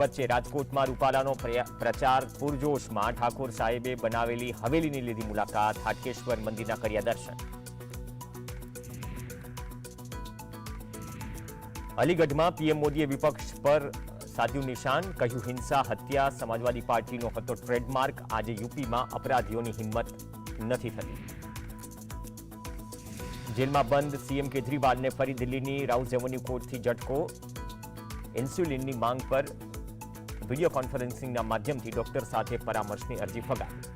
વચ્ચે રાજકોટમાં રૂપાલાનો પ્રચાર પૂરજોશમાં ઠાકોર સાહેબે બનાવેલી હવેલીની લીધી મુલાકાત, હાટકેશ્વર મંદિરના કર્યા દર્શન. અલીગઢમાં પીએમ મોદીએ વિપક્ષ પર સાધ્યું નિશાન, કહ્યું હિંસા, હત્યા, સમાજવાદી પાર્ટીનો હતો ટ્રેડમાર્ક, આજે યુપીમાં અપરાધીઓની હિંમત નથી થતી. જેલમાં બંધ, સીએમ કેજરીવાલને ફરી દિલ્હીની એવન્યુ કોર્ટથી ઝટકો. ઇન્સ્યુલિનની માંગ પર વીડિયો કોન્ફરન્સિંગના માધ્યમથી ડોક્ટર સાથે પરામર્શની અરજી ફગાવી.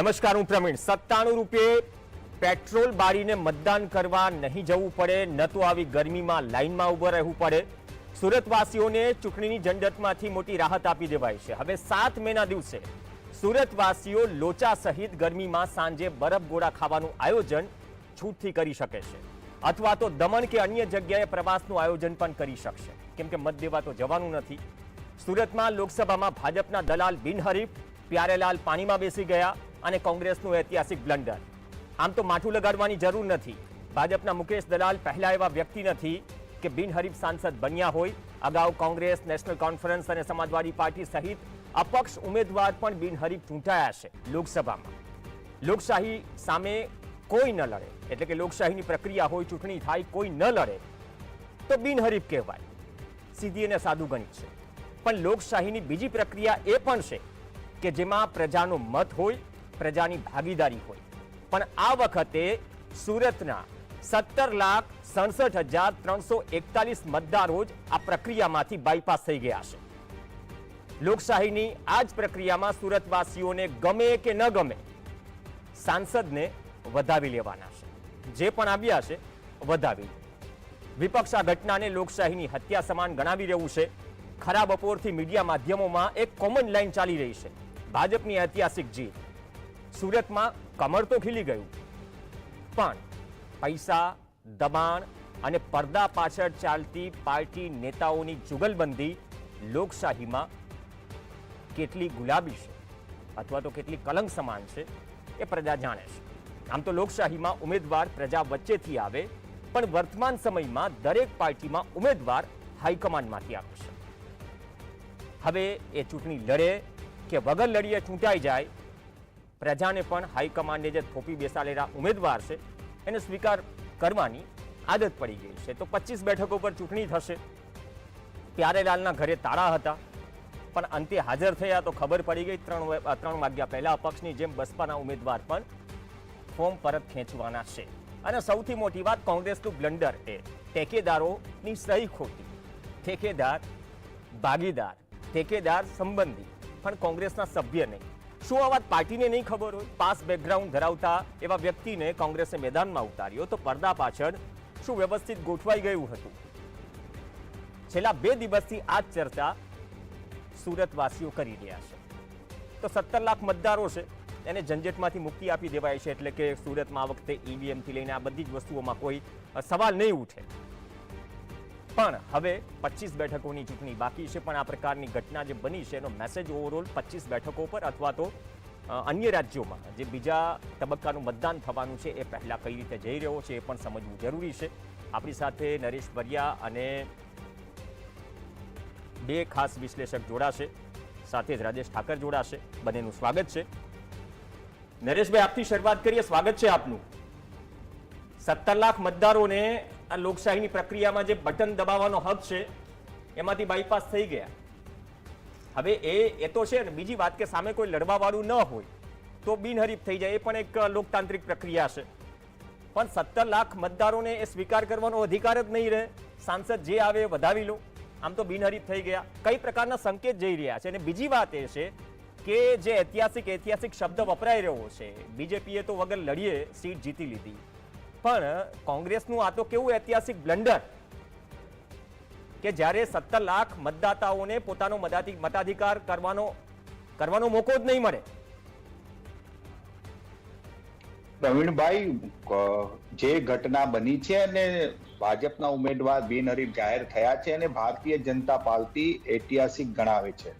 નમસ્કાર, હું પ્રવીણ. સત્તાણું રૂપિયે પેટ્રોલ બાળીને મતદાન કરવા નહીં જવું પડે, ન તો આવી ગરમીમાં લાઇનમાં ઊભા રહેવું પડે. સુરતવાસીઓને ચૂંટણીની ઝંઝટમાંથી મોટી રાહત આપી દેવાય છે. હવે સાત મેના દિવસે સુરતવાસીઓ લોચા સહિત ગરમીમાં સાંજે બરફ ગોળા ખાવાનું આયોજન છૂટથી કરી શકે છે. અથવા તો દમણ કે અન્ય જગ્યાએ પ્રવાસનું આયોજન પણ કરી શકશે. કેમ કે મત દેવા તો જવાનું નથી. સુરતમાં લોકસભામાં ભાજપના દલાલ બિનહરીફ, પ્યારેલાલ પાણીમાં બેસી ગયા. અને કોંગ્રેસનું ઐતિહાસિક બ્લન્ડર. આમ તો માથું લગાડવાની જરૂર નથી. ભાજપના મુકેશ દલાલ પહેલા એવા વ્યક્તિ નથી કે બિનહરીફ સાંસદ બન્યા હોય. અગાઉ કોંગ્રેસ, નેશનલ કોન્ફરન્સ અને સમાજવાદી પાર્ટી સહિત અપક્ષ ઉમેદવાર પણ બિનહરીફ ચૂંટાયા છે લોકસભામાં. લોકશાહી સામે કોઈ ન લડે, એટલે કે લોકશાહીની પ્રક્રિયા હોય, ચૂંટણી થાય, કોઈ ન લડે, તો બિનહરીફ કહેવાય. સીધી અને સાદું ગણિત છે. પણ લોકશાહીની બીજી પ્રક્રિયા એ પણ છે કે જેમાં પ્રજાનો મત હોય પ્રજાની ભાગીદારી હોય. પણ આ વખતે સુરતના સત્તર લાખ સડસઠ હજાર ત્રણસો એકતાલીસ મતદારો જ આ પ્રક્રિયામાંથી બાયપાસ થઈ ગયા છે. લોકશાહીની આ જ પ્રક્રિયામાં સુરતવાસીઓને ગમે કે ન ગમે સાંસદને વધાવી લેવાના છે. જે પણ આવ્યા છે, વધાવી. વિપક્ષ આ ઘટનાને લોકશાહીની હત્યા સમાન ગણાવી રહ્યું છે. ખરા બપોરથી મીડિયા માધ્યમોમાં એક કોમન લાઈન ચાલી રહી છે. ભાજપની ઐતિહાસિક જીત. સુરતમાં કમર તો ખીલી ગયું. પણ પૈસા, દબાણ અને પડદા પાછળ ચાલતી પાર્ટી નેતાઓની જુગલબંધી લોકશાહીમાં કેટલી ગુલાબી છે અથવા તો કેટલી કલંક સમાન છે એ પ્રજા જાણે છે. આમ તો લોકશાહીમાં ઉમેદવાર પ્રજા વચ્ચેથી આવે, પણ વર્તમાન સમયમાં દરેક પાર્ટીમાં ઉમેદવાર હાઈકમાન્ડમાંથી આવે છે. હવે એ ચૂંટણી લડે કે વગર લડીએ ચૂંટાઈ જાય પ્રજાને પણ હાઈકમાન્ડે જે થોપી બેસાડેલા ઉમેદવાર છે, એને સ્વીકાર કરવાની આદત પડી ગઈ છે. તો પચીસ બેઠકો પર ચૂંટણી થશે. પ્યારેલાલના ઘરે તાળા હતા, પણ અંતે હાજર થયા તો ખબર પડી ગઈ, ત્રણ ત્રણ વાગ્યા પહેલા અપક્ષની જેમ બસપાના ઉમેદવાર પણ ફોર્મ પરત ખેંચવાના છે. અને સૌથી મોટી વાત કોંગ્રેસનું બ્લન્ડર એ, ટેકેદારોની સહી ખોટી. ઠેકેદાર, ભાગીદાર, ઠેકેદાર સંબંધી, પણ કોંગ્રેસના સભ્ય નહીં શું આ વાત પાર્ટીને નહીં ખબર હોય? પાસ બેકગ્રાઉન્ડ ધરાવતા એવા વ્યક્તિને કોંગ્રેસે મેદાનમાં ઉતાર્યો તો પડદા પાછળ શું વ્યવસ્થિત ગોઠવાઈ ગયું હતું? છેલ્લા બે દિવસથી આ જ ચર્ચા સુરતવાસીઓ કરી રહ્યા છે. તો સત્તર લાખ મતદારો છે, એને ઝંઝટમાંથી મુક્તિ આપી દેવાય છે એટલે કે સુરતમાં આ વખતે ઈવીએમથી લઈને આ બધી જ વસ્તુઓમાં કોઈ સવાલ નહીં ઉઠે. પણ હવે પચીસ બેઠકોની ચૂંટણી બાકી છે, પણ આ પ્રકારની ઘટના જે બની છે, એનો મેસેજ ઓવરઓલ પચીસ બેઠકો પર અથવા તો અન્ય રાજ્યોમાં, જે બીજા તબક્કાનું મતદાન થવાનું છે, એ પહેલાં કઈ રીતે જઈ રહ્યો છે, એ પણ સમજવું જરૂરી છે. આપણી સાથે નરેશ બરિયા અને બે ખાસ વિશ્લેષક જોડાશે, સાથે જ રાજેશ ઠાકર જોડાશે. બંનેનું સ્વાગત છે. નરેશભાઈ આપથી શરૂઆત કરીએ. સ્વાગત છે આપનું. સત્તર લાખ મતદારોને આ લોકશાહીની પ્રક્રિયામાં જે બટન દબાવવાનો હક છે, એમાંથી બાયપાસ થઈ ગયા. હવે એ એ તો છે ને, બીજી વાત કે સામે કોઈ લડવાવાળું ન હોય, તો બિનહરીફ થઈ જાય. એ પણ એક લોકતાંત્રિક પ્રક્રિયા છે. પણ સત્તર લાખ મતદારોને એ સ્વીકાર કરવાનો અધિકાર જ નહીં રહે. સાંસદ જે આવે એ વધાવી લો. આમ તો બિનહરીફ થઈ ગયા. કઈ પ્રકારના સંકેત જઈ રહ્યા છે? અને બીજી વાત એ છે કે જે ઐતિહાસિક ઐતિહાસિક શબ્દ વપરાઈ રહ્યો છે, બીજેપીએ તો વગર લડીએ, સીટ જીતી લીધી. પણ કોંગ્રેસનું આ તો કેવું ઐતિહાસિક બ્લન્ડર કે જ્યારે સત્તર લાખ મતદાતાઓને પોતાનો મતાધિકાર કરવાનો કરવાનો મોકો જ નહીં મળે. પ્રવીણભાઈ જે ઘટના બની છે અને ભાજપના ઉમેદવાર બિનહરીફ જાહેર થયા છે અને ભારતીય જનતા પાર્ટી ઐતિહાસિક ગણાવે છે.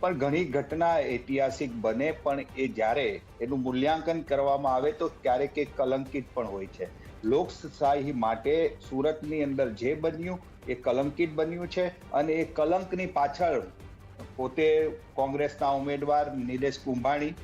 પણ ઘણી ઘટના ઐતિહાસિક બને પણ એ જ્યારે એનું મૂલ્યાંકન કરવામાં આવે તો ક્યારેક એ કલંકિત પણ હોય છે. લોકશાહી માટે સુરતની અંદર જે બન્યું, એ કલંકિત બન્યું છે અને એ કલંકની પાછળ પોતે કોંગ્રેસના ઉમેદવાર નિલેશ કુંભાણી,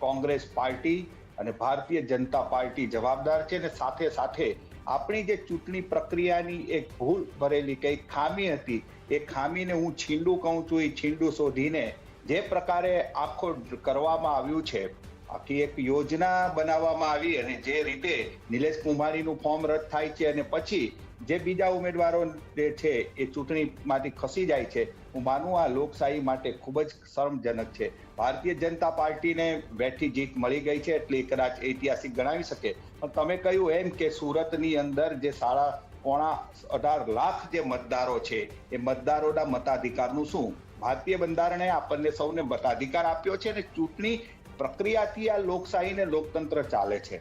કોંગ્રેસ પાર્ટી અને ભારતીય જનતા પાર્ટી જવાબદાર છે અને સાથે સાથે આપણી જે ચૂંટણી પ્રક્રિયાની એક ભૂલ ભરેલી કઈ ખામી હતી, એ ખામીને હું છીંડું કહું છું, એ છીંડું શોધીને જે પ્રકારે આખો કરવામાં આવ્યું છે આખી એક યોજના બનાવવામાં આવી અને જે રીતે નિલેશ કુંભાણીનું ફોર્મ રદ થાય છે અને પછી જે બીજા ઉમેદવારો જે છે એ ચૂંટણીમાંથી ખસી જાય છે, હું માનું આ લોકશાહી માટે ખૂબ જ શરમજનક છે. ભારતીય જનતા પાર્ટીને બેઠી જીત મળી ગઈ છે એટલે કદાચ ઐતિહાસિક ગણાવી શકે. પણ તમે કહ્યું એમ કે સુરતની અંદર જે સાડા પોણા અઢાર લાખ જે મતદારો છે, એ મતદારોના મતાધિકારનું શું? ભારતીય બંધારણે આપણને સૌને મતાધિકાર આપ્યો છે અને ચૂંટણી પ્રક્રિયાથી આ લોકશાહી ને લોકતંત્ર ચાલે છે.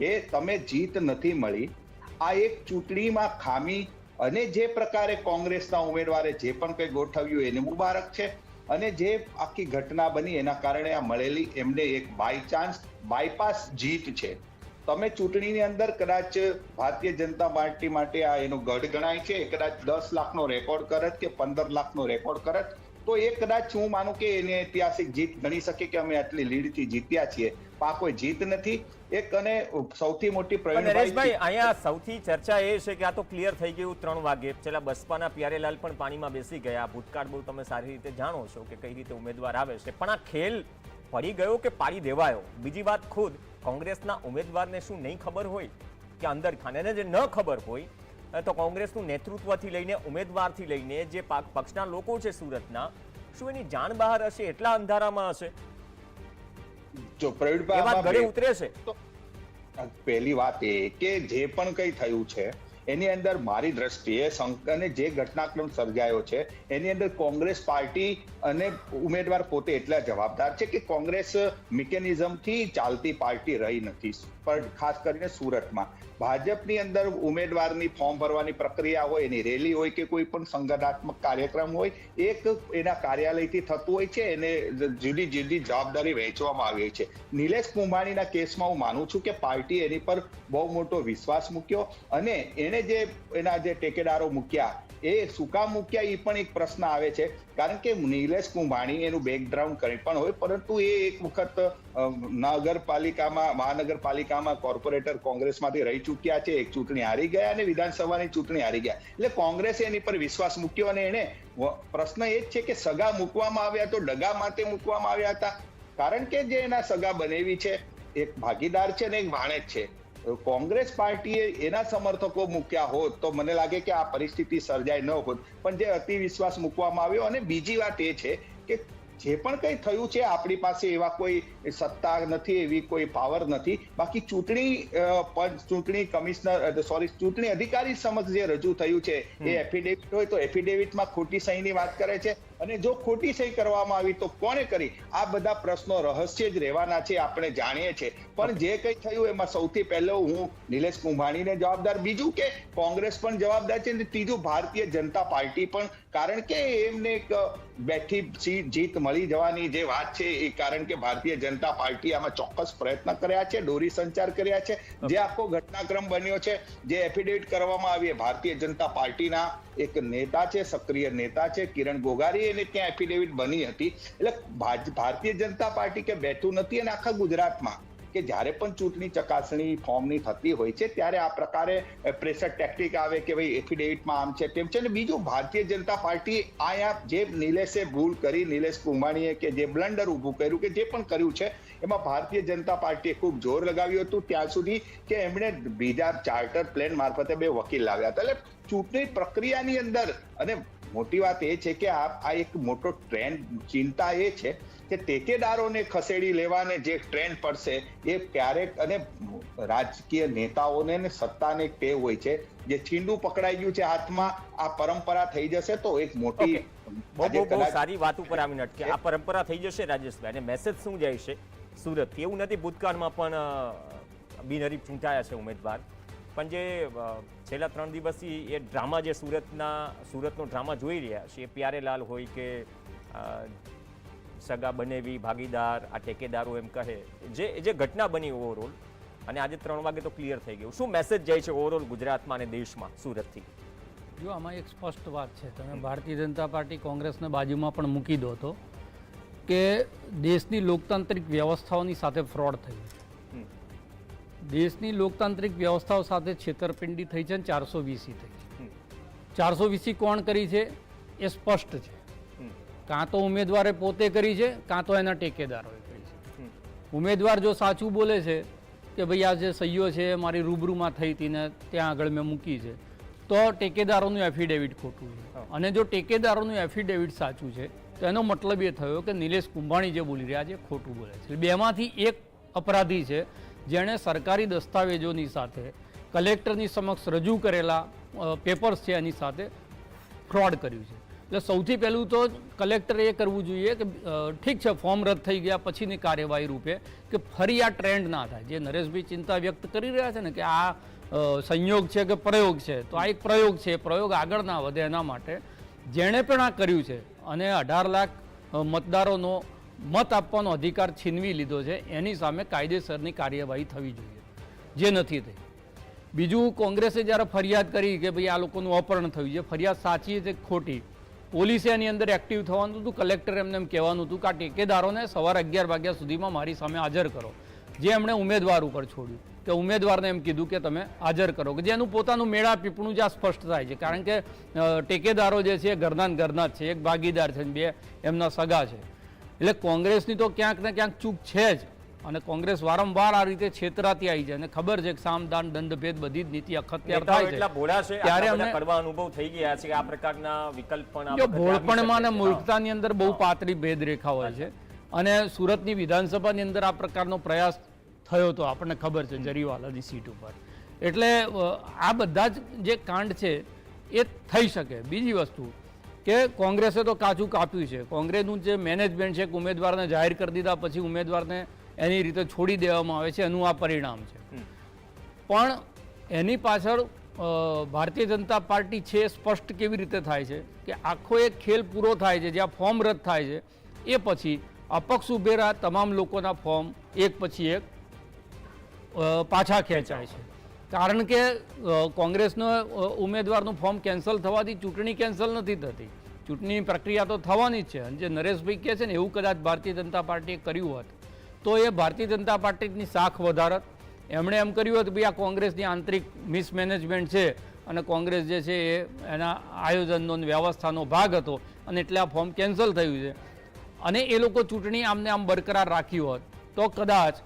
એ તમે જીત નથી મળી. આ એક ચૂંટણીમાં ખામી અને જે પ્રકારે કોંગ્રેસના ઉમેદવારે જે પણ કંઈ ગોઠવ્યું એને મુબારક છે અને જે આખી ઘટના બની એના કારણે આ મળેલી એમને એક બાય ચાન્સ બાયપાસ જીત છે. તમે ચૂંટણીની અંદર કદાચ ભારતીય જનતા પાર્ટી માટે આ એનો ગઢ ગણાય છે. કદાચ દસ લાખનો રેકોર્ડ કરત કે પંદર લાખનો રેકોર્ડ કરત. તો એ કદાચ હું માનું કે એને ઐતિહાસિક જીત ગણી શકે કે અમે આટલી લીડથી જીત્યા છીએ. કોઈ જીત નથી. એક અને સૌથી મોટી નરેશભાઈ અહીંયા સૌથી ચર્ચા એ છે કે આ તો ક્લિયર થઈ ગયું ત્રણ વાગે. પેલા બસપાના પ્યારેલાલ પણ પાણીમાં બેસી ગયા. ભૂતકાળ બહુ તમે સારી રીતે જાણો છો કે કઈ રીતે ઉમેદવાર આવે છે. પણ આ ખેલ પડી ગયો કે પાડી દેવાયો? બીજી વાત ખુદ કોંગ્રેસના ઉમેદવારને શું નહીં ખબર હોય? કે અંદર ખાને જે ન ખબર હોય તો કોંગ્રેસનું નેતૃત્વથી લઈને ઉમેદવારથી લઈને જે પાક- પક્ષના લોકો છે સુરતના શું એની જાણ બહાર હશે? એટલા અંધારામાં હશે? જો પ્રવીણભાઈ ઘરે ઉતરે છે. પહેલી વાત એ કે જે પણ કંઈ થયું છે એની અંદર મારી દ્રષ્ટિએ શંકરને જે ઘટનાક્રમ સર્જાયો છે, એની અંદર કોંગ્રેસ પાર્ટી અને ઉમેદવાર પોતે એટલા જવાબદાર છે કે કોંગ્રેસ મિકેનિઝમથી ચાલતી પાર્ટી રહી નથી પણ ખાસ કરીને સુરતમાં. ભાજપની અંદર ઉમેદવારની ફોર્મ ભરવાની પ્રક્રિયા હોય, એની રેલી હોય કે કોઈ પણ સંગઠનાત્મક કાર્યક્રમ હોય, એક એના કાર્યાલયથી થતું હોય છે, એને જુદી જુદી જવાબદારી વહેંચવામાં આવી છે. નિલેશ કુંભાણીના કેસમાં હું માનું છું કે પાર્ટી એની પર બહુ મોટો વિશ્વાસ મૂક્યો અને એને જે એના જે ટેકેદારો મૂક્યા, એ સુકા મૂક્યા એ પણ એક પ્રશ્ન આવે છે. કારણ કે નિલેશ કુંભાણી એનું બેકગ્રાઉન્ડ કંઈ પણ હોય, પરંતુ એ એક વખત નગરપાલિકામાં, મહાનગરપાલિકામાં કોર્પોરેટર કોંગ્રેસમાંથી રહી ચૂક્યા છે. એક ચૂંટણી હારી ગયા અને વિધાનસભાની ચૂંટણી હારી ગયા. એટલે કોંગ્રેસે એની પર વિશ્વાસ મૂક્યો અને એને પ્રશ્ન એ જ છે કે સગા મૂકવામાં આવ્યા તો ડગા માટે મૂકવામાં આવ્યા હતા? કારણ કે જે એના સગા બનેવી છે, એક ભાગીદાર છે ને એક વાણેજ છે. કોંગ્રેસ પાર્ટીએ એના સમર્થકો મૂક્યા હોત તો મને લાગે કે આ પરિસ્થિતિ સર્જાય ન હોત. પણ જે અતિ વિશ્વાસ મૂકવામાં આવ્યો અને બીજી વાત એ છે કે જે પણ કંઈ થયું છે આપણી પાસે એવા કોઈ સત્તા નથી એવી કોઈ પાવર નથી. બાકી ચૂંટણી પંચ ચૂંટણી કમિશનર સોરી ચૂંટણી અધિકારી સમક્ષ જે રજૂ થયું છે એ એફિડેવિટ હોય તો એફિડેવિટમાં ખોટી સહીની વાત કરે છે. અને જો ખોટી સહી કરવામાં આવી તો કોણે કરી? આ બધા પ્રશ્નો રહસ્ય જ રહેવાના છે, આપણે જાણીએ છીએ. પણ જે કંઈ થયું એમાં સૌથી પહેલો હું નિલેશ કુંભાણીને જવાબદાર, બીજું કે કોંગ્રેસ પણ જવાબદાર છે અને ત્રીજું ભારતીય જનતા પાર્ટી પણ. કારણ કે એમને એક બેઠી જીત મળી જવાની જે વાત છે એ કારણ કે ભારતીય જનતા પાર્ટી આમાં ચોક્કસ પ્રયત્ન કર્યા છે, દોરી સંચાર કર્યા છે. જે આખો ઘટનાક્રમ બન્યો છે, જે એફિડેવિટ કરવામાં આવી ભારતીય જનતા પાર્ટીના એક નેતા છે, સક્રિય નેતા છે, કિરણ ગોગારી એને ત્યાં એફિડેવિટ બની હતી. એટલે ભારતીય જનતા પાર્ટી કે બેઠું નથી અને આખા ગુજરાતમાં કે જ્યારે પણ ચૂંટણી ચકાસણી ફોર્મની થતી હોય છે, ત્યારે આ પ્રકારે પ્રેશર ટેક્ટિક આવે કે ભાઈ એફિડેવિટમાં આમ છે તેમ છે. અને બીજું, ભારતીય જનતા પાર્ટી આયા જે નિલેશે ભૂલ કરી, નિલેશ કુંભાણીએ કે જે બ્લન્ડર ઊભું કર્યું કે જે પણ કર્યું છે, એમાં ભારતીય જનતા પાર્ટીએ ખૂબ જોર લગાવ્યું હતું. ત્યાં સુધી કે એમણે બીજા ચાર્ટર પ્લેન મારફતે બે વકીલ લાવ્યા હતા. એટલે ચૂંટણી પ્રક્રિયાની અંદર અને મોટી વાત એ છે કે આ એક મોટો ટ્રેન્ડ ચિંતા એ છે કે ટેકેદારોને ખસેડી લેવાને જે ટ્રેન્ડ પડશે એ ક્યારેક અને રાજકીય નેતાઓને ને સત્તાને ટેવ હોય છે. જે છીંડું પકડાઈ ગયું છે હાથમાં આ પરંપરા થઈ જશે તો એક મોટી. બહુ સારી વાત ઉપર આવીને અટકે. આ પરંપરા થઈ જશે રાજેશભાઈ. અને મેસેજ શું જાય છે? સુરત એવું નથી ભૂતકાળમાં પણ બિનહરીફ ચૂંટાયા છે ઉમેદવાર. પણ જે છેલ્લા ત્રણ દિવસથી એ ડ્રામા જે સુરતના, સુરતનો ડ્રામા જોઈ રહ્યા છે, એ પ્યારેલાલ હોય કે સગા બનેવી, ભાગીદાર, આ ઠેકેદારો એમ કહે, જે જે ઘટના બની ઓવરઓલ અને આજે ત્રણ વાગે તો ક્લિયર થઈ ગયું શું મેસેજ જાય છે ઓવરઓલ ગુજરાતમાં અને દેશમાં સુરતથી જો આમાં એક સ્પષ્ટ વાત છે, તમે ભારતીય જનતા પાર્ટી કોંગ્રેસને બાજુમાં પણ મૂકી દો તો, કે દેશની લોકતાંત્રિક વ્યવસ્થાઓની સાથે ફ્રોડ થયું. દેશની લોકતાંત્રિક વ્યવસ્થાઓ સાથે છેતરપિંડી થઈ છે અને ચારસો વીસી થઈ છે. ચારસો વીસી કોણ કરી છે? એ સ્પષ્ટ છે. કાં તો ઉમેદવારે પોતે કરી છે કાં તો એના ટેકેદારોએ કરી છે. ઉમેદવાર જો સાચું બોલે છે કે ભાઈ આ જે સહીઓ છે એ મારી રૂબરૂમાં થઈ હતી ને ત્યાં આગળ મેં મૂકી છે તો ટેકેદારોનું એફિડેવિટ ખોટું છે. અને જો ટેકેદારોનું એફિડેવિટ સાચું છે તો એનો મતલબ એ થયો કે નિલેશ કુંભાણી જે બોલી રહ્યા છે એ ખોટું બોલે છે. બેમાંથી એક અપરાધી છે જેણે સરકારી દસ્તાવેજોની સાથે, કલેક્ટરની સમક્ષ રજૂ કરેલા પેપર્સ છે એની સાથે ફ્રોડ કર્યું છે. એટલે સૌથી પહેલું તો કલેક્ટરે એ કરવું જોઈએ કે ઠીક છે, ફોર્મ રદ થઈ ગયા, પછીની કાર્યવાહી રૂપે કે ફરી આ ટ્રેન્ડ ના થાય. જે નરેશભાઈ ચિંતા વ્યક્ત કરી રહ્યા છે ને કે આ સંયોગ છે કે પ્રયોગ છે, તો આ એક પ્રયોગ છે. પ્રયોગ આગળ ના વધે એના માટે જેણે પણ આ કર્યું છે અને અઢાર લાખ મતદારોનો મત આપવાનો અધિકાર છીનવી લીધો છે, એની સામે કાયદેસરની કાર્યવાહી થવી જોઈએ, જે નથી થઈ. બીજું, કોંગ્રેસે જ્યારે ફરિયાદ કરી કે ભાઈ આ લોકોનું અપહરણ થયું છે, ફરિયાદ સાચી છે ખોટી? પોલીસે એની અંદર એક્ટિવ થવાનું હતું કલેક્ટર એમને એમ કહેવાનું હતું કે આ ટેકેદારોને સવારે અગિયાર વાગ્યા સુધીમાં મારી સામે હાજર કરો. જે એમણે ઉમેદવાર ઉપર છોડ્યું. કે ઉમેદવારને એમ કીધું કે તમે હાજર કરો. કે જેનું પોતાનું મેળા પીપણું જ્યાં સ્પષ્ટ થાય છે. કારણ કે ટેકેદારો જે છે એ ઘરના ઘરના જ છે. એક ભાગીદાર છે બે એમના સગા છે. એટલે કોંગ્રેસની તો ક્યાંક ને ક્યાંક ચૂક છે જ. અને કોંગ્રેસ વારંવાર આ રીતે છેતરાતી આવી છે. અને ખબર છે કે સામદાન દંડભેદ બધી જ નીતિ અખત્યાર થાય છે. ત્યારે અમને- કડવા અનુભવ થઈ ગયા છે કે આ પ્રકારના વિકલ્પ પણ ભોળપણમાં અને મૂર્ખતાની અંદર બહુ પાતળી ભેદરેખા હોય છે. અને સુરતની વિધાનસભાની અંદર આ પ્રકારનો પ્રયાસ થયો તો આપણને ખબર છે જરીવાલાની સીટ ઉપર. એટલે આ બધા જ જે કાંડ છે એ થઈ શકે. બીજી વસ્તુ કે કોંગ્રેસે તો કાચું કાપ્યું છે. કોંગ્રેસનું જે મેનેજમેન્ટ છે એક ઉમેદવારને જાહેર કરી દીધા પછી ઉમેદવારને એની રીતે છોડી દેવામાં આવે છે એનું આ પરિણામ છે. પણ એની પાછળ ભારતીય જનતા પાર્ટી છે સ્પષ્ટ કેવી રીતે થાય છે કે આખો એક ખેલ પૂરો થાય છે જ્યાં ફોર્મ રદ થાય છે એ પછી અપક્ષ ઉભેરા તમામ લોકોના ફોર્મ એક પછી એક પાછા ખેંચાય છે. કારણ કે કોંગ્રેસનો ઉમેદવારનું ફોર્મ કેન્સલ થવાથી ચૂંટણી કેન્સલ નથી થતી. ચૂંટણી પ્રક્રિયા તો થવાની જ છે. અને જે નરેશભાઈ કહે છે ને, એવું કદાચ ભારતીય જનતા પાર્ટીએ કર્યું હોત, તો એ ભારતીય જનતા પાર્ટીની શાખ વધારત. એમણે એમ કર્યું હતું ભાઈ આ કોંગ્રેસની આંતરિક મિસમેનેજમેન્ટ છે અને કોંગ્રેસ જે છે એ એના આયોજનનો વ્યવસ્થાનો ભાગ હતો અને એટલે આ ફોર્મ કેન્સલ થયું છે. અને એ લોકો ચૂંટણી આમને આમ બરકરાર રાખ્યું હોત, તો કદાચ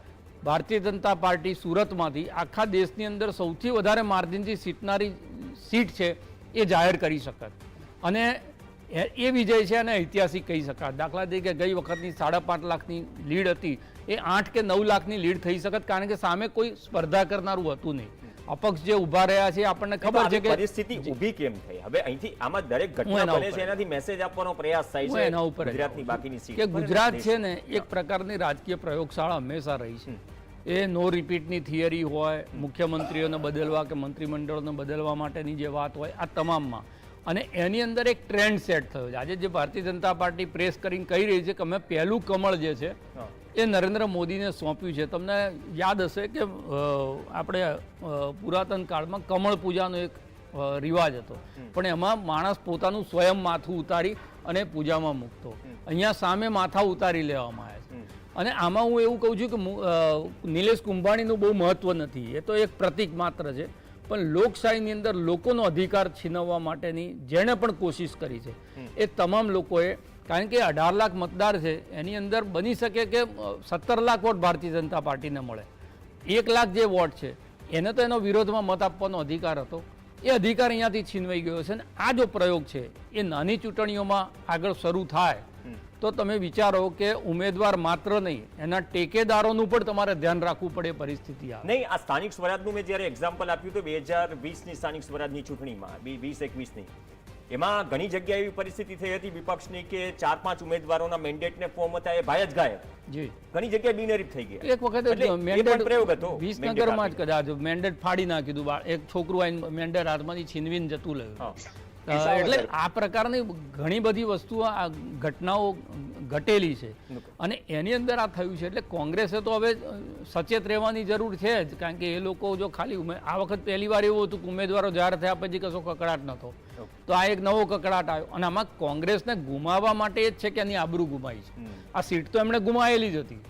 ભારતીય જનતા પાર્ટી સુરતમાંથી આખા દેશની અંદર સૌથી વધારે માર્જિનથી સીટનારી સીટ છે એ જાહેર કરી શકત અને એ વિજય છે અને ઐતિહાસિક કહી શકાય. દાખલા તરીકે ગઈ વખતની સાડા પાંચ લાખની લીડ હતી એ આઠ કે નવ લાખની લીડ થઈ શકત કારણ કે સામે કોઈ સ્પર્ધા કરનારું હતું નહીં. અપક્ષ જે ઊભા રહ્યા છે આપણને ખબર છે કે પરિસ્થિતિ ઊભી કેમ થઈ? હવે અહીંથી આમાં દરેક ઘટના બને છે એનાથી મેસેજ આપવાનો પ્રયાસ થાય છે એના ઉપર ગુજરાતની બાકીની સીટ કે ગુજરાત છે ને એક પ્રકારની રાજકીય પ્રયોગશાળા હંમેશા રહી છે. એ નો રિપીટની થિયરી હોય મુખ્યમંત્રીઓને બદલવા કે મંત્રીમંડળોને બદલવા માટેની જે વાત હોય આ તમામમાં. અને એની અંદર એક ટ્રેન્ડ સેટ થયો છે. આજે જે ભારતીય જનતા પાર્ટી પ્રેસ કરીને કહી રહી છે કે અમે પહેલું કમળ જે છે એ નરેન્દ્ર મોદીને સોંપ્યું છે. તમને યાદ હશે કે આપણે પુરાતન કાળમાં કમળ પૂજાનો એક રિવાજ હતો. પણ એમાં માણસ પોતાનું સ્વયં માથું ઉતારી અને પૂજામાં મૂકતો. અહીંયા સામે માથા ઉતારી લેવામાં આવે છે. અને આમાં હું એવું કહું છું કે નિલેશ કુંભાણીનું બહુ મહત્વ નથી. એ તો એક પ્રતિક માત્ર છે. પણ લોકશાહીની અંદર લોકોનો અધિકાર છીનવવા માટેની જેણે પણ કોશિશ કરી છે. એ તમામ લોકોએ કારણ કે અઢાર લાખ મતદાર છે એની અંદર બની શકે કે સત્તર લાખ વોટ ભારતીય જનતા પાર્ટીને મળે. એક લાખ જે વોટ છે એને તો એનો વિરોધમાં મત આપવાનો અધિકાર હતો. એ અધિકાર અહીંયાથી છીનવાઈ ગયો છે અને આ જો પ્રયોગ છે એ નાની ચૂંટણીઓમાં આગળ શરૂ થાય તો તમે વિચારો કે ઉમેદવાર માત્ર નહીં એના ટેકેદારોનું પણ તમારે ધ્યાન રાખવું પડે પરિસ્થિતિ આવે. નહીં આ સ્થાનિક સ્વરાજનું મેં જ્યારે એક્ઝામ્પલ આપ્યું તો બે હજાર વીસની સ્થાનિક સ્વરાજની ચૂંટણીમાં વીસ એકવીસની. એમાં ઘણી જગ્યાએ એવી પરિસ્થિતિ થઈ હતી વિપક્ષની કે ચાર પાંચ ઉમેદવારોના મેન્ડેટને ફોર્મ હતા એ ભાઈ જ ગાયબ. જી. ઘણી જગ્યાએ બિનહરીફ થઈ ગયા. એક વખત મેન્ડેટ પ્રયોગ હતો વિસનગરમાં જ કદાચ મેન્ડેટ ફાડી નાખ્યું દીધું એક છોકરું આવીને મેન્ડેટ હાથમાંથી છીનવીને જતું રહ્યું. એટલે આ પ્રકારની ઘણી બધી વસ્તુઓ આ ઘટનાઓ ઘટેલી છે. અને એની અંદર આ થયું છે એટલે કોંગ્રેસે તો હવે સચેત રહેવાની જરૂર છે જ કારણ કે એ લોકો જો ખાલી આ વખત પહેલી વાર એવું હતું કે ઉમેદવારો જાહેર થયા પછી કશો કકડાટ નહોતો. તો આ એક નવો કકડાટ આવ્યો. અને આમાં કોંગ્રેસને ગુમાવવા માટે જ છે કે એની આબરૂ ગુમાઈ છે? આ સીટ તો એમણે ગુમાયેલી જ હતી.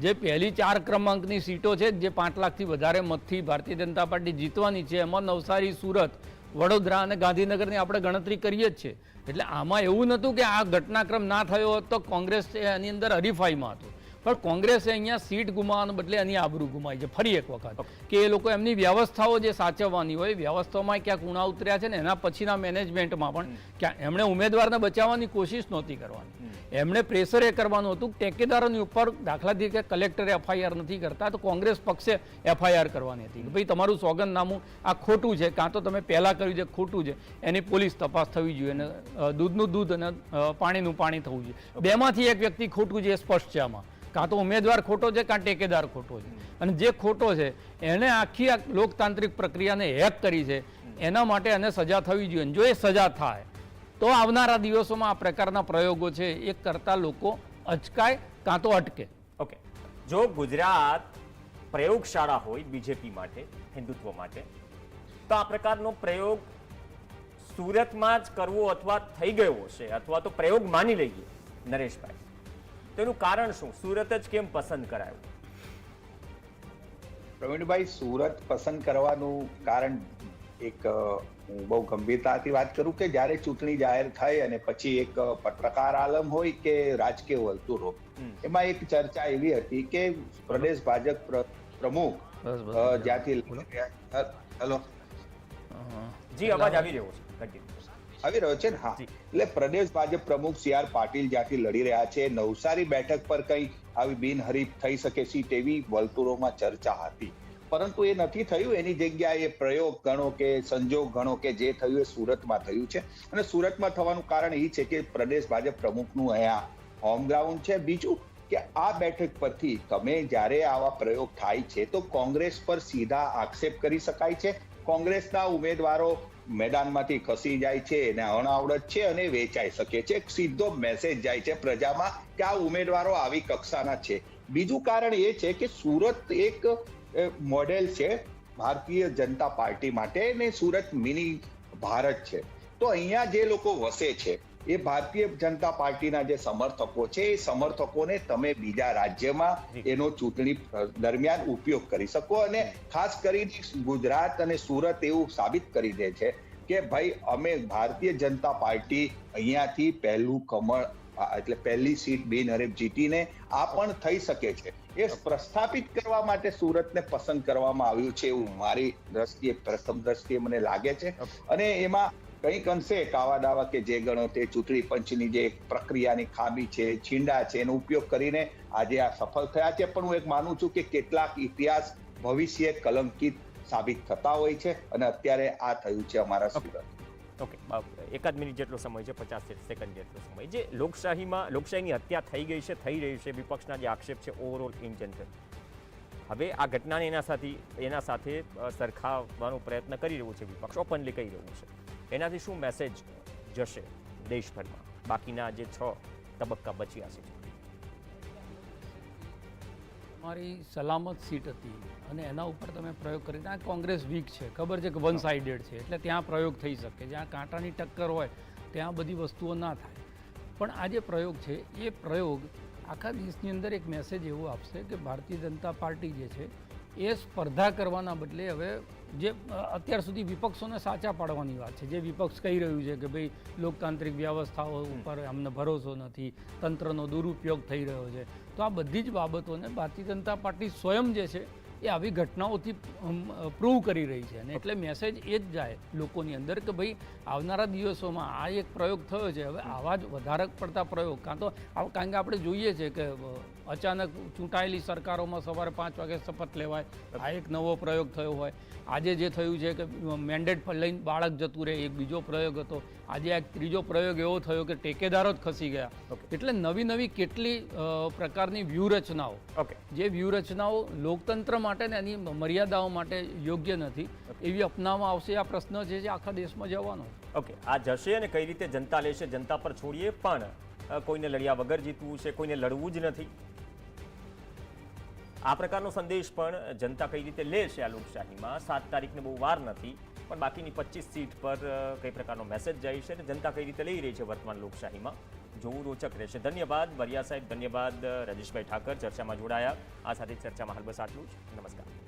જે પહેલી ચાર ક્રમાંકની સીટો છે જે પાંચ લાખથી વધારે મતથી ભારતીય જનતા પાર્ટી જીતવાની છે એમાં નવસારી સુરત વડોદરા અને ગાંધીનગરની આપણે ગણતરી કરીએ જ છે એટલે આમાં એવું નહોતું કે આ ઘટનાક્રમ ના થયો હોત તો કોંગ્રેસ એની અંદર હરીફાઈમાં હતું. પણ કોંગ્રેસે અહીંયા સીટ ગુમાવવાને બદલે એની આબરૂ ગુમાવી છે. ફરી એક વખત. કે એ લોકો એમની વ્યવસ્થાઓ જે સાચવવાની હોય વ્યવસ્થાઓમાં ક્યાંક ઉણા ઉતર્યા છે ને એના પછીના મેનેજમેન્ટમાં પણ ક્યાં એમણે ઉમેદવારને બચાવવાની કોશિશ નહોતી કરવાની. એમણે પ્રેશર એ કરવાનું હતું કે ટેકેદારોની ઉપર દાખલા તરીકે કલેક્ટરે એફઆઈઆર નથી કરતા તો કોંગ્રેસ પક્ષે એફઆઈઆર કરવાની હતી. કે ભાઈ તમારું સોગંદનામું આ ખોટું છે કાં તો તમે પહેલાં કર્યું છે ખોટું છે એની પોલીસ તપાસ થવી જોઈએ અને દૂધનું દૂધ અને પાણીનું પાણી થવું જોઈએ. બેમાંથી એક વ્યક્તિ ખોટું છે એ સ્પષ્ટ છે આમાં. કાં તો ઉમેદવાર ખોટો છે, કાં ટેકેદાર ખોટો છે. અને જે ખોટો છે, એને આખી આ લોકતાંત્રિક પ્રક્રિયાને હેક કરી છે. એના માટે એને સજા થવી જોઈએ. જો એ સજા થાય, તો આવનારા દિવસોમાં આ પ્રકારના પ્રયોગો છે, એ કરતા લોકો અચકાય, કાં તો અટકે. ઓકે. જો ગુજરાત પ્રયોગશાળા હોય બીજેપી માટે, હિન્દુત્વ માટે, તો આ પ્રકારનો પ્રયોગ સુરતમાં જ કરવો અથવા થઈ ગયો હશે અથવા તો પ્રયોગ માની લઈએ, નરેશભાઈ. તેનું કારણ શું? સુરત જ કેમ પસંદ કરાયું? પ્રવીણભાઈ સુરત પસંદ કરવાનું કારણ એક હું બહુ ગંભીરતાથી વાત કરું કે જ્યારે ચૂંટણી જાહેર થઈ અને પછી એક પત્રકાર આલમ હોય કે રાજકીય વલતું હોય એમાં એક ચર્ચા એવી હતી કે પ્રદેશ ભાજપ પ્ર- પ્રમુખ જ્યાંથી હેલો. જી અવાજ આવી રહ્યો છે. આવી રહ્યો છે ને? હા. એટલે પ્રદેશ ભાજપ પ્રમુખ સી આર પાટીલ જ્યાંથી લડી રહ્યા છે નવસારી બેઠક પર કઈ આવી બિનહરીફ થઈ શકે છે તેવી વર્તુળોમાં ચર્ચા હતી. પરંતુ એ નથી થયું. એની જગ્યાએ પ્રયોગ ગણો કે સંજોગ ગણો કે જે થયું એ સુરતમાં થયું છે. અને સુરતમાં થવાનું કારણ એ છે કે પ્રદેશ ભાજપ પ્રમુખનું અહીંયા હોમ ગ્રાઉન્ડ છે. બીજું કે આ બેઠક પરથી તમે જ્યારે આવા પ્રયોગ થાય છે તો કોંગ્રેસ પર સીધા આક્ષેપ કરી શકાય છે. કોંગ્રેસના ઉમેદવારો મેદાનમાંથી ખસી જાય છે, એને અણાવડત છે અને વેચાઈ શકે છે. સીધો મેસેજ જાય છે પ્રજામાં કે આ ઉમેદવારો આવી કક્ષાના છે. બીજું કારણ એ છે કે સુરત એક મોડેલ છે ભારતીય જનતા પાર્ટી માટે ને સુરત મિની ભારત છે. તો અહીંયા જે લોકો વસે છે એ ભારતીય જનતા પાર્ટીના જે સમર્થકો છે એ સમર્થકોને તમે બીજા રાજ્યમાં એનો ચૂંટણી દરમિયાન ઉપયોગ કરી શકો અને ખાસ કરીને ગુજરાત અને સુરત એવું સાબિત કરી દે છે કે ભાઈ અમે ભારતીય જનતા પાર્ટી અહીંયાથી પહેલું કમળ એટલે પહેલી સીટ બિનહરીફ જીતીને આ પણ થઈ શકે છે. એ પ્રસ્થાપિત કરવા માટે સુરતને પસંદ કરવામાં આવ્યું છે એવું મારી દ્રષ્ટિએ પ્રથમ દ્રષ્ટિએ મને લાગે છે. અને એમાં કંઈક અંશે કાવા દાવા કે જે ગણો તે ચૂંટણી પંચની જે પ્રક્રિયાની ખામી છે છીંડા છે એનો ઉપયોગ કરીને આજે આ સફળ થયા છે. પણ હું એક માનું છું કે કેટલાક ઇતિહાસ ભવિષ્ય કલંકિત સાબિત થતા હોય છે અને અત્યારે આ થયું છે અમારા સુરત. ઓકે એકાદ મિનિટ જેટલો સમય છે પચાસ સેકન્ડ જેટલો સમય જે લોકશાહીમાં લોકશાહીની હત્યા થઈ ગઈ છે થઈ રહી છે વિપક્ષના જે આક્ષેપ છે ઓવરઓલ ઇન જનરલ હવે આ ઘટનાને એના સાથે એના સાથે સરખાવવાનો પ્રયત્ન કરી રહ્યું છે વિપક્ષ ઓપનલી કહી રહ્યું છે. એનાથી શું મેસેજ જશે દેશભરમાં? બાકીના જે છ તબક્કા બચ્યા છે. મારી સલામત સીટ હતી અને એના ઉપર તમે પ્રયોગ કરી. આ કોંગ્રેસ વીક છે. ખબર છે કે વન સાઇડેડ છે. એટલે ત્યાં પ્રયોગ થઈ શકે. જ્યાં કાંટાની ટક્કર હોય, ત્યાં બધી વસ્તુઓ ના થાય. પણ આ જે પ્રયોગ છે, એ પ્રયોગ આખા દેશની અંદર એક મેસેજ એવો આપશે કે ભારતીય જનતા પાર્ટી જે છે, એ સ્પર્ધા કરવાના બદલે હવે જે અત્યાર સુધી વિપક્ષોને સાચા પાડવાની વાત છે. જે વિપક્ષ કહી રહ્યું છે કે ભાઈ લોકતાંત્રિક વ્યવસ્થાઓ ઉપર અમને ભરોસો નથી તંત્રનો દુરુપયોગ થઈ રહ્યો છે. તો આ બધી જ બાબતોને ભારતીય જનતા પાર્ટી સ્વયં જે છે એ આવી ઘટનાઓથી પ્રૂવ કરી રહી છે. અને એટલે મેસેજ એ જ જાય લોકોની અંદર કે ભાઈ આવનારા દિવસોમાં આ એક પ્રયોગ થયો છે. હવે આવા જ વધારે પડતા પ્રયોગ કાં તો કારણ કે આપણે જોઈએ છે કે અચાનક ચૂંટાયેલી સરકારોમાં સવારે પાંચ વાગે શપથ લેવાય આ એક નવો પ્રયોગ થયો હોય. આજે જે થયું છે કે મેન્ડેટ લઈને બાળક જતું રહે એક બીજો પ્રયોગ હતો. આજે એક ત્રીજો પ્રયોગ એવો થયો કે ટેકેદારો જ ખસી ગયા. એટલે નવી નવી કેટલી પ્રકારની વ્યૂહરચનાઓ. ઓકે જે વ્યૂહરચનાઓ લોકતંત્ર માટે ને એની મર્યાદાઓ માટે યોગ્ય નથી. એવી અપનાવવામાં આવશે. આ પ્રશ્ન છે જે આખા દેશમાં જવાનો. ઓકે આ જશે અને કઈ રીતે જનતા લેશે? જનતા પર છોડીએ પણ કોઈને લડ્યા વગર જીતવું છે કોઈને લડવું જ નથી. આ પ્રકારનો સંદેશ પણ જનતા કઈ રીતે લે છે આ લોકશાહીમાં? સાત તારીખને બહુ વાર નથી પણ બાકીની પચીસ સીટ પર કઈ પ્રકારનો મેસેજ જાય છે અને જનતા કઈ રીતે લઈ રહી છે વર્તમાન લોકશાહીમાં? જોવું રોચક રહેશે. ધન્યવાદ. વરિયા સાહેબ, ધન્યવાદ. રજેશભાઈ ઠાકર, ચર્ચામાં જોડાયા. આ સાથે ચર્ચામાં હાલ આટલું જ. નમસ્કાર.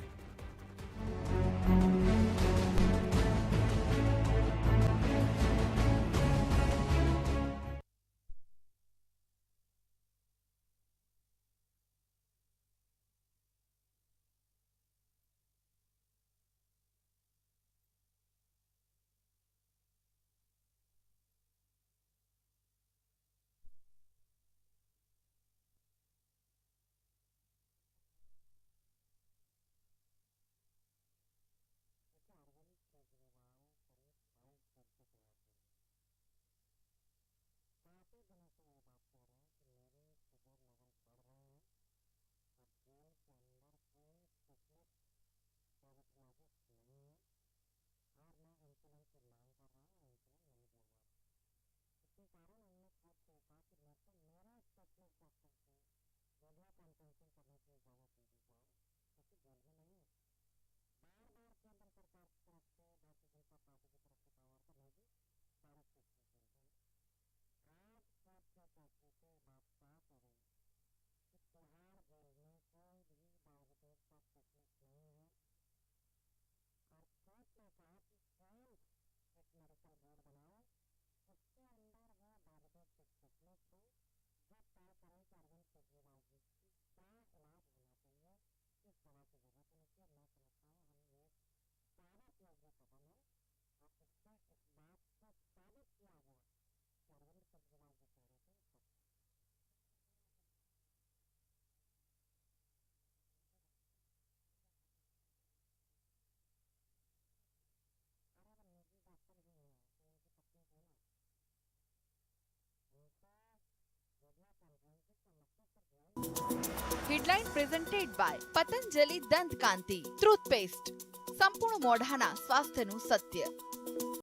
હેડલાઇન પ્રેઝન્ટેડ બાય પતંજલિ દંત કાંતિ ટૂથપેસ્ટ સંપૂર્ણ મોઢાના સ્વાસ્થ્યનું સત્ય